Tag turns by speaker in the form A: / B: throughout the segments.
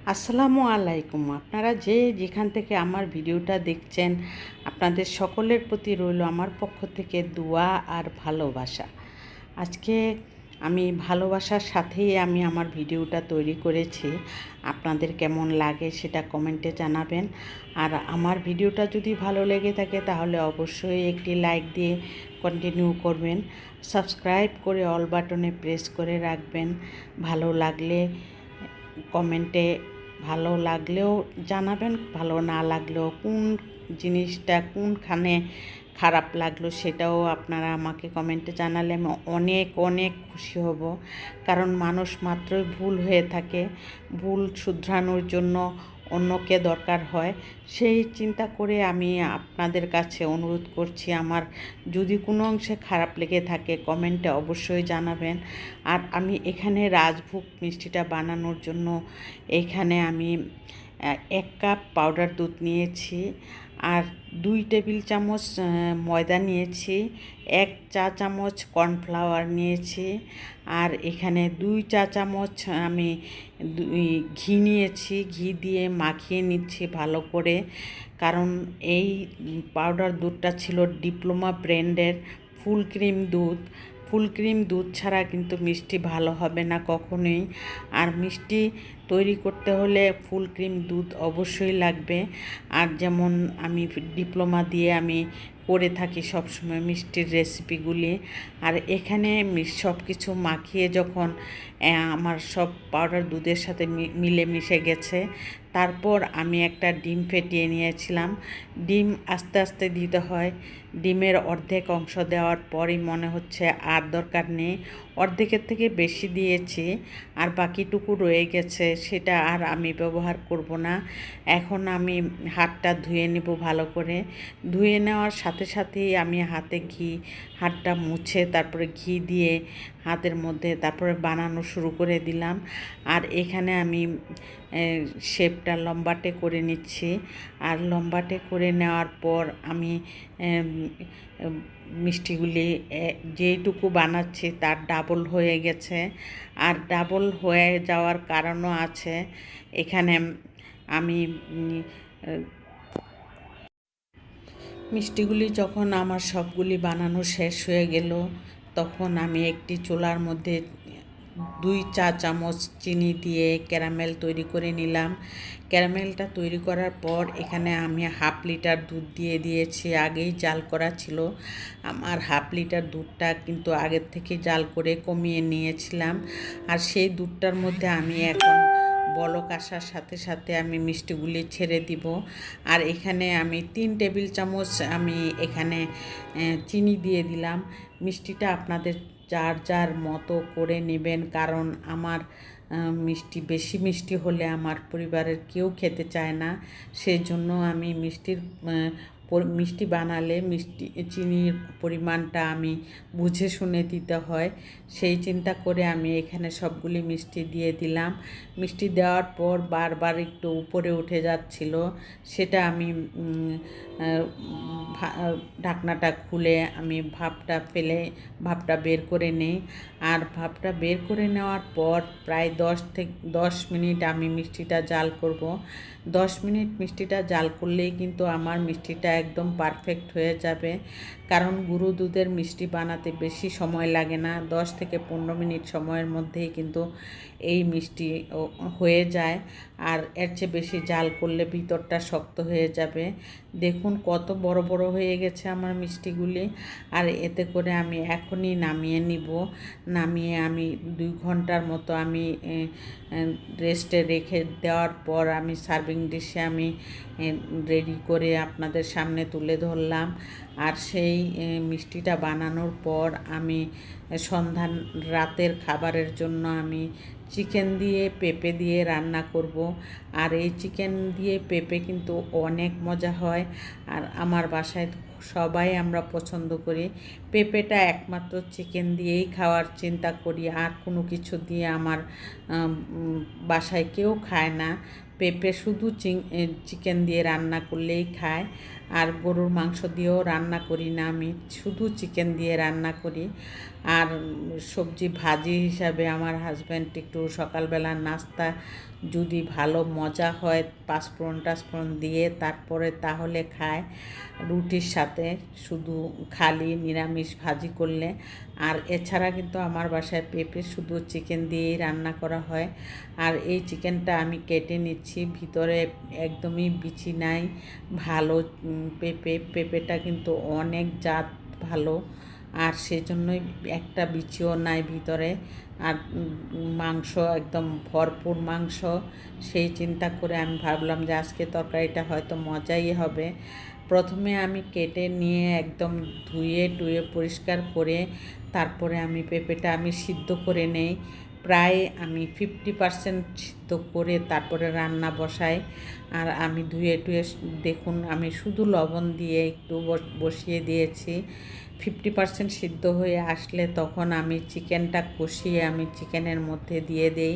A: আসসালামু আলাইকুম। আপনারা যে যেখান থেকে আমার ভিডিওটা দেখছেন, আপনাদের সকলের প্রতি রইল আমার পক্ষ থেকে দোয়া আর ভালোবাসা। আজকে আমি ভালোবাসার সাথেই আমি আমার ভিডিওটা তৈরি করেছি। আপনাদের কেমন লাগে সেটা কমেন্টে জানাবেন। আর আমার ভিডিওটা যদি ভালো লেগে থাকে, তাহলে অবশ্যই একটি লাইক দিয়ে কন্টিনিউ করবেন। সাবস্ক্রাইব করে অল বাটনে প্রেস করে রাখবেন। ভালো লাগলে কমেন্টে ভালো লাগলেও জানাবেন, ভালো না লাগলেও কোন জিনিসটা কোনখানে খারাপ লাগল সেটাও আপনারা আমাকে কমেন্টে জানালে আমি অনেক অনেক খুশি হব। কারণ মানুষ মাত্রই ভুল হয়ে থাকে, ভুল শুধরানোর জন্য অন্যকে দরকার হয়, সেই চিন্তা করে আমি আপনাদের কাছে অনুরোধ করছি, আমার যদি কোনো অংশে খারাপ লেগে থাকে, কমেন্টে অবশ্যই জানাবেন। আর আমি এখানে রাজভোগ মিষ্টিটা বানানোর জন্য এখানে আমি এক কাপ পাউডার দুধ নিয়েছি আর দুই টেবিল চামচ ময়দা নিয়েছি, এক চা চামচ কর্নফ্লাওয়ার নিয়েছি আর এখানে দুই চা চামচ আমি ঘি নিয়েছি। ঘি দিয়ে মাখিয়ে নিচ্ছি ভালো করে কারণ এই পাউডার দুধটা ছিল ডিপ্লোমা ব্র্যান্ডের ফুল ক্রিম দুধ। ফুল ক্রিম, দুধ ছাড়া কিন্তু মিষ্টি ভালো হবে না কখনোই। আর মিষ্টি তৈরি করতে হলে ফুল ক্রিম, দুধ অবশ্যই লাগবে। আর যেমন আমি ডিপ্লোমা দিয়ে আমি করে থাকি সবসময় মিষ্টির রেসিপিগুলি। আর এখানে সব কিছু মাখিয়ে যখন আমার সব পাউডার দুধের সাথে মিলে মিশে গেছে। তারপর আমি একটা ডিম ফেটিয়ে নিয়েছিলাম। ডিম আস্তে আস্তে দিতে হয়। ডিমের অর্ধেক অংশ দেওয়ার পরই মনে হচ্ছে আর দরকার নেই। অর্ধেকের থেকে বেশি দিয়েছি, আর বাকিটুকু রয়ে গেছে, সেটা আর আমি ব্যবহার করব না। এখন আমি হাতটা ধুয়ে নেব ভালো করে। ধুয়ে নেওয়ার সাথে সাথেই আমি হাতে ঘি, হাতটা মুছে তারপরে ঘি দিয়ে হাতের মধ্যে তারপরে বানানো শুরু করে দিলাম। আর এখানে আমি শেপটা লম্বাটে করে নিচ্ছি। আর লম্বাটে করে নেওয়ার পর আমি মিষ্টিগুলি যেইটুকু বানাচ্ছি তার ডাবল হয়ে গেছে। আর ডাবল হয়ে যাওয়ার কারণও আছে। এখানে আমি মিষ্টিগুলি যখন আমার সবগুলি বানানো শেষ হয়ে গেল, তখন আমি একটি চুলার মধ্যে দুই চা চামচ চিনি দিয়ে ক্যারামেল তৈরি করে নিলাম। ক্যারামেলটা তৈরি করার পর এখানে আমি হাফ লিটার দুধ দিয়ে দিয়েছি। আগেই জাল করা ছিল। আমার হাফ লিটার দুধটা কিন্তু আগের থেকে জাল করে কমিয়ে নিয়েছিলাম। আর সেই দুধটার মধ্যে আমি এখন বলক আসার সাথে সাথে আমি মিষ্টিগুলি ছেড়ে দিব। আর এখানে আমি তিন টেবিল চামচ আমি এখানে চিনি দিয়ে দিলাম। মিষ্টিটা আপনাদের যার যার মতো করে নেবেন। কারণ আমার মিষ্টি, বেশি মিষ্টি হলে আমার পরিবারের কেউ খেতে চায় না। সেজন্য আমি মিষ্টির মিষ্টি বানালে মিষ্টি, চিনির পরিমাণটা আমি বুঝে শুনে দিতে হয়। সেই চিন্তা করে আমি এখানে সবগুলি মিষ্টি দিয়ে দিলাম। মিষ্টি দেওয়ার পর বারবার একটু উপরে উঠে যাচ্ছিল। সেটা আমি ঢাকনাটা খুলে আমি ভাপটা ফেলে, ভাপটা বের করে নিই। আর ভাপটা বের করে নেওয়ার পর প্রায় দশ থেকে দশ মিনিট আমি মিষ্টিটা জাল করব। দশ মিনিট মিষ্টিটা জাল করলেই কিন্তু আমার মিষ্টিটা একদম পারফেক্ট হয়ে যাবে। কারণ গুঁড়ো দুধের মিষ্টি বানাতে বেশি সময় লাগে না। দশ থেকে পনেরো মিনিট সময়ের মধ্যেই কিন্তু এই মিষ্টি হয়ে যায়। আর এর চেয়ে বেশি জাল করলে ভিতরটা শক্ত হয়ে যাবে। দেখুন কত বড় বড় হয়ে গেছে আমার মিষ্টিগুলি। আর এতে করে আমি এখনই নামিয়ে নিব। নামিয়ে আমি দুই ঘণ্টার মতো আমি রেস্টে রেখে দেওয়ার পর আমি সার্ভিং ডিশে আমি রেডি করে আপনাদের সামনে তুলে ধরলাম। আর সেই মিষ্টিটা বানানোর পর আমি সন্ধান রাতের খাবারের জন্য আমি চিকেন দিয়ে পেঁপে দিয়ে রান্না করব। আর এই চিকেন দিয়ে পেঁপে কিন্তু অনেক মজা হয়। আর আমার বাসায় সবাই আমরা পছন্দ করি। পেঁপেটা একমাত্র চিকেন দিয়েই খাওয়ার চিন্তা করি। আর কোনো কিছু দিয়ে আমার বাসায় কেউ খায় না। পেঁপে শুধু চিকেন দিয়ে রান্না করলেই খায়। আর গরুর মাংস দিয়েও রান্না করি না আমি, শুধু চিকেন দিয়ে রান্না করি। আর সবজি ভাজি হিসাবে আমার হাজব্যান্ড একটু সকালবেলার নাস্তা যদি ভালো মজা হয়, পাঁচফোড়ন টাচফোড়ন দিয়ে তারপরে তাহলে খায়। রুটির সাথে শুধু খালি নিরামিষ ভাজি করলে আর এছাড়া কিন্তু আমার বাসায় পেঁপে শুধু চিকেন দিয়েই রান্না করা হয়। আর এই চিকেনটা আমি কেটে নিচ্ছি, ভিতরে একদমই বিচি নাই, ভালো পেঁপে, পেঁপেটা কিন্তু অনেক জাত ভালো, আর সেজন্যই একটা বিচিও নাই ভিতরে। আর মাংস একদম ভরপুর মাংস, সেই চিন্তা করে আমি ভাবলাম যে আজকে তরকারিটা হয়তো মজাই হবে। প্রথমে আমি কেটে নিয়ে একদম ধুয়ে টুয়ে পরিষ্কার করে তারপরে আমি পেঁপেটা আমি সিদ্ধ করে নেই। প্রায় আমি ফিফটি পারসেন্ট সিদ্ধ করে তারপরে রান্না বসাই। আর আমি ধুয়ে টুয়ে দেখুন আমি শুধু লবণ দিয়ে একটু বসিয়ে দিয়েছি। ফিফটি পারসেন্ট সিদ্ধ হয়ে আসলে তখন আমি চিকেনটা কষিয়ে আমি চিকেনের মধ্যে দিয়ে দেই।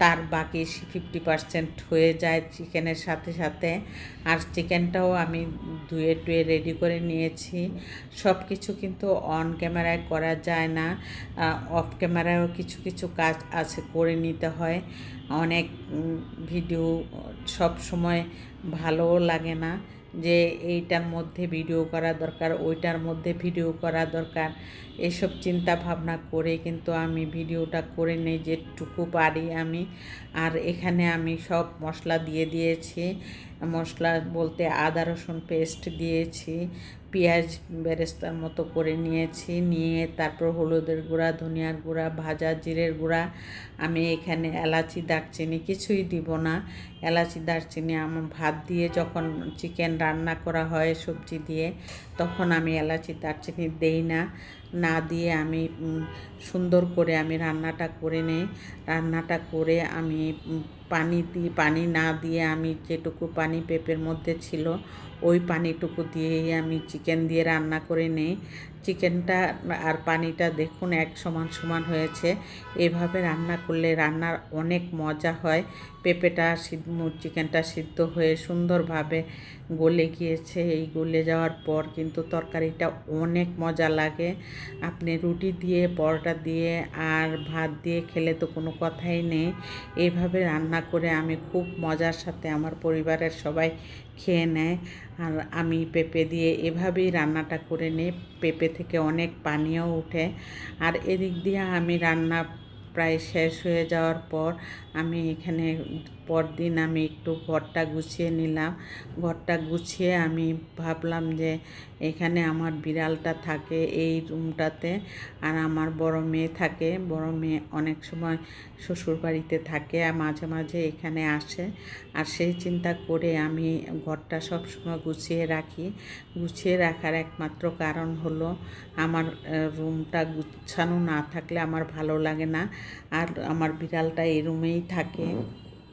A: তার বাকি ফিফটি পারসেন্ট হয়ে যায় চিকেনের সাথে সাথে। আর চিকেনটাও আমি ধুয়ে টুয়ে রেডি করে নিয়েছি। সব কিছু কিন্তু অন ক্যামেরায় করা যায় না। অফ ক্যামেরায়ও কিছু কিছু কাজ আছে, করে নিতে হয়। অনেক ভিডিও সব সময় ভালোও লাগে না। যে এইটার মধ্যে ভিডিও করা দরকার, ওইটার মধ্যে ভিডিও করা দরকার, এসব চিন্তা ভাবনা করে কিন্তু আমি ভিডিওটা করে নেই যেটুকু পারি আমি। আর এখানে আমি সব মশলা দিয়ে দিয়েছি। মশলা বলতে আদা, রসুন পেস্ট দিয়েছি, পেঁয়াজ বেরেস্তার মতো করে নিয়েছি, নিয়ে তারপর হলুদের গুঁড়া, ধনিয়ার গুঁড়া, ভাজা, জিরের গুঁড়া, আমি এখানে এলাচি, দারচিনি কিছুই দিব না। এলাচি, দারচিনি আমার ভাত দিয়ে যখন চিকেন রান্না করা হয়, সবজি দিয়ে, তখন আমি এলাচি, দারচিনি দেই না। না দিয়ে আমি সুন্দর করে আমি রান্নাটা করে নেই। রান্নাটা করে আমি পানি দিই পানি না দিয়ে আমি যেটুকু পানি পেঁপের মধ্যে ছিল, ওই পানিটুকু দিয়েই আমি চিকেন দিয়ে রান্না করে নিই। চিকেনটা আর পানিটা দেখুন এক সমান সমান হয়েছে। এভাবে রান্না করলে রান্নার অনেক মজা হয়। পেঁপেটা চিকেনটা সিদ্ধ হয়ে সুন্দরভাবে গলে গিয়েছে। এই গলে যাওয়ার পর কিন্তু তরকারিটা অনেক মজা লাগে। আপনি রুটি দিয়ে, পরোটা দিয়ে আর ভাত দিয়ে খেলে তো কোনো কথাই নেই। এইভাবে রান্না করে আমি খুব মজার সাথে আমার পরিবারের সবাই খেয়ে নেয়। আর আমি পেঁপে দিয়ে এভাবেই রান্নাটা করে নিই। পেঁপে থেকে অনেক পানিও উঠে। আর এদিক দিয়ে আমি রান্না প্রায় শেষ হয়ে যাওয়ার পর আমি এখানে পরদিন আমি একটু ঘরটা গুছিয়ে নিলাম। ঘরটা গুছিয়ে আমি ভাবলাম যে এখানে আমার বিড়ালটা থাকে এই রুমটাতে আর আমার বড় মেয়ে থাকে। বড় মেয়ে অনেক সময় শ্বশুর বাড়িতে থাকে আর মাঝে মাঝে এখানে আসে। আর সেই চিন্তা করে আমি ঘরটা সব সময় গুছিয়ে রাখি। গুছিয়ে রাখার একমাত্র কারণ হলো আমার রুমটা গুছানো না থাকলে আমার ভালো লাগে না। আর আমার বিড়ালটা এই রুমেই থাকে।